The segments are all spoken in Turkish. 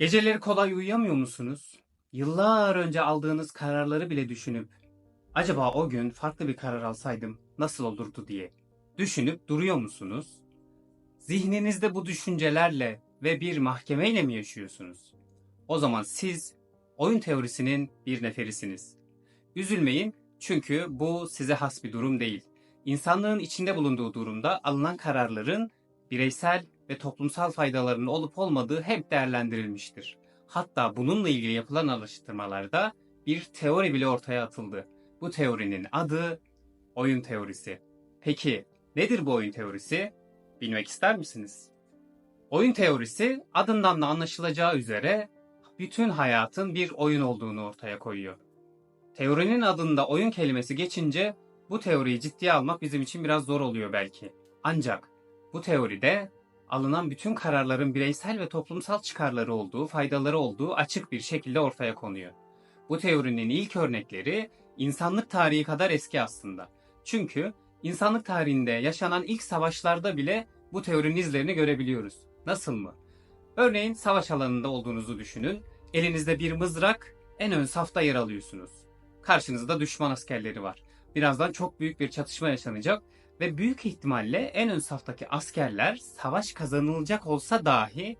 Geceleri kolay uyuyamıyor musunuz? Yıllar önce aldığınız kararları bile düşünüp acaba o gün farklı bir karar alsaydım nasıl olurdu diye düşünüp duruyor musunuz? Zihninizde bu düşüncelerle ve bir mahkemeyle mi yaşıyorsunuz? O zaman siz oyun teorisinin bir neferisiniz. Üzülmeyin çünkü bu size has bir durum değil. İnsanlığın içinde bulunduğu durumda alınan kararların bireysel ve toplumsal faydalarının olup olmadığı hep değerlendirilmiştir. Hatta bununla ilgili yapılan araştırmalarda bir teori bile ortaya atıldı. Bu teorinin adı oyun teorisi. Peki nedir bu oyun teorisi? Bilmek ister misiniz? Oyun teorisi adından da anlaşılacağı üzere bütün hayatın bir oyun olduğunu ortaya koyuyor. Teorinin adında oyun kelimesi geçince bu teoriyi ciddiye almak bizim için biraz zor oluyor belki. Ancak bu teoride alınan bütün kararların bireysel ve toplumsal çıkarları olduğu, faydaları olduğu açık bir şekilde ortaya konuyor. Bu teorinin ilk örnekleri insanlık tarihi kadar eski aslında. Çünkü insanlık tarihinde yaşanan ilk savaşlarda bile bu teorinin izlerini görebiliyoruz. Nasıl mı? Örneğin savaş alanında olduğunuzu düşünün. Elinizde bir mızrak, en ön safta yer alıyorsunuz. Karşınızda düşman askerleri var. Birazdan çok büyük bir çatışma yaşanacak ve büyük ihtimalle en ön saftaki askerler savaş kazanılacak olsa dahi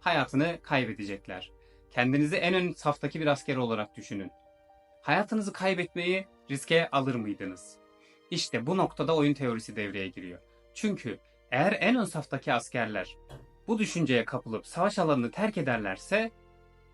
hayatını kaybedecekler. Kendinizi en ön saftaki bir asker olarak düşünün. Hayatınızı kaybetmeyi riske alır mıydınız? İşte bu noktada oyun teorisi devreye giriyor. Çünkü eğer en ön saftaki askerler bu düşünceye kapılıp savaş alanını terk ederlerse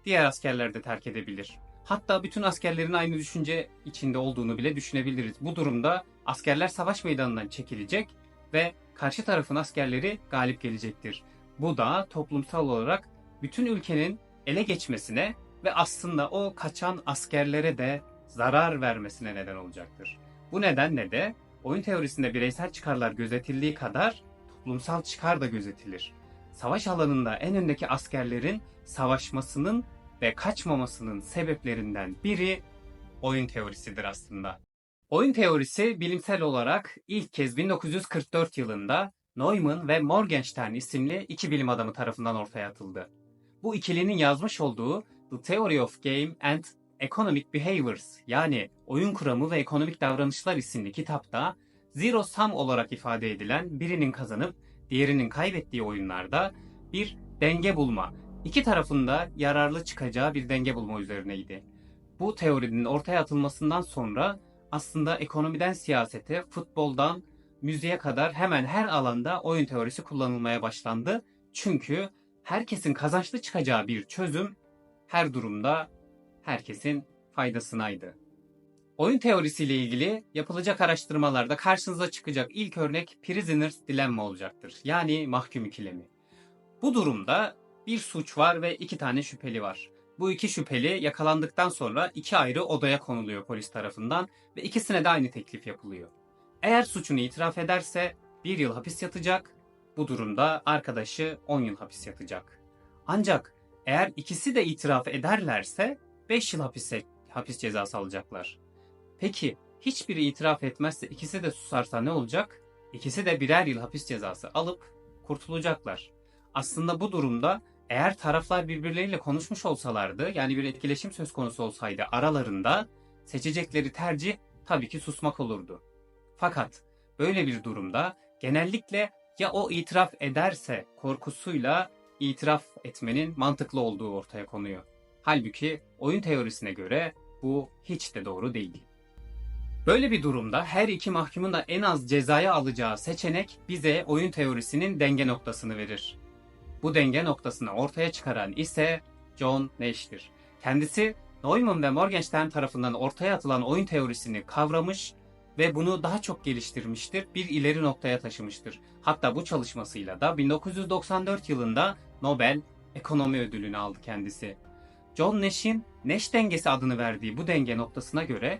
diğer askerler de terk edebilir. Hatta bütün askerlerin aynı düşünce içinde olduğunu bile düşünebiliriz. Bu durumda askerler savaş meydanından çekilecek ve karşı tarafın askerleri galip gelecektir. Bu da toplumsal olarak bütün ülkenin ele geçmesine ve aslında o kaçan askerlere de zarar vermesine neden olacaktır. Bu nedenle de oyun teorisinde bireysel çıkarlar gözetildiği kadar toplumsal çıkar da gözetilir. Savaş alanında en öndeki askerlerin savaşmasının ve kaçmamasının sebeplerinden biri oyun teorisidir aslında. Oyun teorisi bilimsel olarak ilk kez 1944 yılında Neumann ve Morgenstern isimli iki bilim adamı tarafından ortaya atıldı. Bu ikilinin yazmış olduğu The Theory of Game and Economic Behaviors yani Oyun Kuramı ve Ekonomik Davranışlar isimli kitapta zero sum olarak ifade edilen birinin kazanıp diğerinin kaybettiği oyunlarda bir denge bulma, iki tarafında yararlı çıkacağı bir denge bulma üzerineydi. Bu teorinin ortaya atılmasından sonra aslında ekonomiden siyasete, futboldan müziğe kadar hemen her alanda oyun teorisi kullanılmaya başlandı. Çünkü herkesin kazançlı çıkacağı bir çözüm her durumda herkesin faydasınaydı. Oyun teorisiyle ilgili yapılacak araştırmalarda karşınıza çıkacak ilk örnek Prisoner's Dilemma olacaktır. Yani mahkum ikilemi. Bu durumda bir suç var ve iki tane şüpheli var. Bu iki şüpheli yakalandıktan sonra iki ayrı odaya konuluyor polis tarafından ve ikisine de aynı teklif yapılıyor. Eğer suçunu itiraf ederse bir yıl hapis yatacak, bu durumda arkadaşı 10 yıl hapis yatacak. Ancak eğer ikisi de itiraf ederlerse 5 yıl hapise, hapis cezası alacaklar. Peki hiçbiri itiraf etmezse ikisi de susarsa ne olacak? İkisi de birer yıl hapis cezası alıp kurtulacaklar. Aslında bu durumda eğer taraflar birbirleriyle konuşmuş olsalardı, yani bir etkileşim söz konusu olsaydı aralarında seçecekleri tercih tabii ki susmak olurdu. Fakat böyle bir durumda genellikle ya o itiraf ederse korkusuyla itiraf etmenin mantıklı olduğu ortaya konuyor. Halbuki oyun teorisine göre bu hiç de doğru değil. Böyle bir durumda her iki mahkumun da en az cezaya alacağı seçenek bize oyun teorisinin denge noktasını verir. Bu denge noktasını ortaya çıkaran ise John Nash'tir. Kendisi Neumann ve Morgenstern tarafından ortaya atılan oyun teorisini kavramış ve bunu daha çok geliştirmiştir, bir ileri noktaya taşımıştır. Hatta bu çalışmasıyla da 1994 yılında Nobel Ekonomi Ödülünü aldı kendisi. John Nash'in Nash dengesi adını verdiği bu denge noktasına göre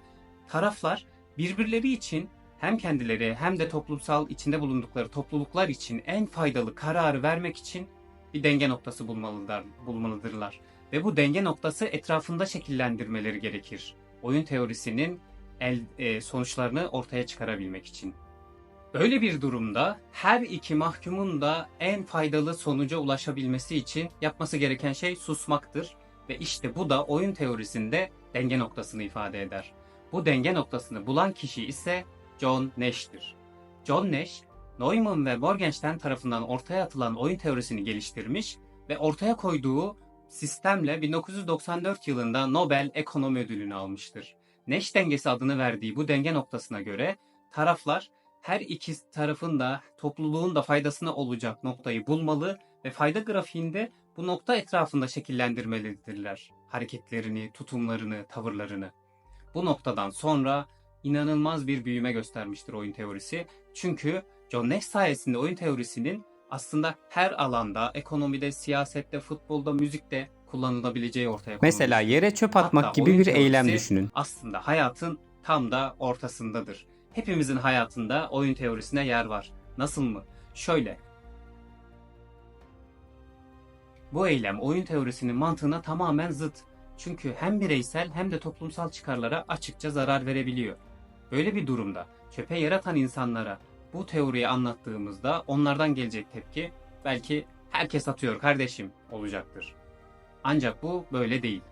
taraflar birbirleri için hem kendileri hem de toplumsal içinde bulundukları topluluklar için en faydalı kararı vermek için bir denge noktası bulmalılar, bulmalıdırlar. Ve bu denge noktası etrafında şekillendirmeleri gerekir. Oyun teorisinin el, e, sonuçlarını ortaya çıkarabilmek için. Böyle bir durumda her iki mahkumun da en faydalı sonuca ulaşabilmesi için yapması gereken şey susmaktır. Ve işte bu da oyun teorisinde denge noktasını ifade eder. Bu denge noktasını bulan kişi ise John Nash'tir. John Nash, Neumann ve Morgenstern tarafından ortaya atılan oyun teorisini geliştirmiş ve ortaya koyduğu sistemle 1994 yılında Nobel Ekonomi Ödülünü almıştır. Nash dengesi adını verdiği bu denge noktasına göre taraflar her iki tarafın da topluluğun da faydasına olacak noktayı bulmalı ve fayda grafiğinde bu nokta etrafında şekillendirmelidirler. Hareketlerini, tutumlarını, tavırlarını. Bu noktadan sonra inanılmaz bir büyüme göstermiştir oyun teorisi. Çünkü John Nash sayesinde oyun teorisinin aslında her alanda, ekonomide, siyasette, futbolda, müzikte kullanılabileceği ortaya konulmuş. Mesela yere çöp atmak Hatta gibi bir eylem düşünün. Aslında hayatın tam da ortasındadır. Hepimizin hayatında oyun teorisine yer var. Nasıl mı? Şöyle. Bu eylem oyun teorisinin mantığına tamamen zıt. Çünkü hem bireysel hem de toplumsal çıkarlara açıkça zarar verebiliyor. Böyle bir durumda çöpe yer atan insanlara bu teoriyi anlattığımızda onlardan gelecek tepki belki herkes atıyor kardeşim olacaktır. Ancak bu böyle değil.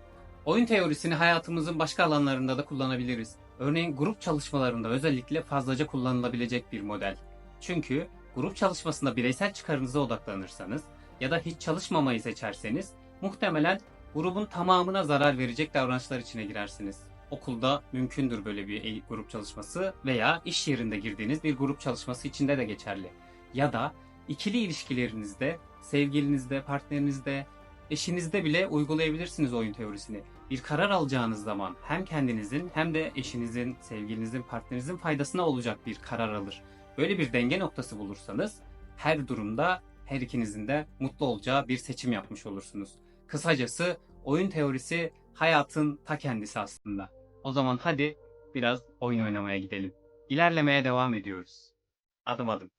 Oyun teorisini hayatımızın başka alanlarında da kullanabiliriz. Örneğin grup çalışmalarında özellikle fazlaca kullanılabilecek bir model. Çünkü grup çalışmasında bireysel çıkarınıza odaklanırsanız ya da hiç çalışmamayı seçerseniz muhtemelen grubun tamamına zarar verecek davranışlar içine girersiniz. Okulda mümkündür böyle bir grup çalışması veya iş yerinde girdiğiniz bir grup çalışması içinde de geçerli. Ya da ikili ilişkilerinizde, sevgilinizde, partnerinizde, eşinizde bile uygulayabilirsiniz oyun teorisini. Bir karar alacağınız zaman hem kendinizin hem de eşinizin, sevgilinizin, partnerinizin faydasına olacak bir karar alır. Böyle bir denge noktası bulursanız her durumda her ikinizin de mutlu olacağı bir seçim yapmış olursunuz. Kısacası oyun teorisi hayatın ta kendisi aslında. O zaman hadi biraz oyun oynamaya gidelim. İlerlemeye devam ediyoruz. Adım adım.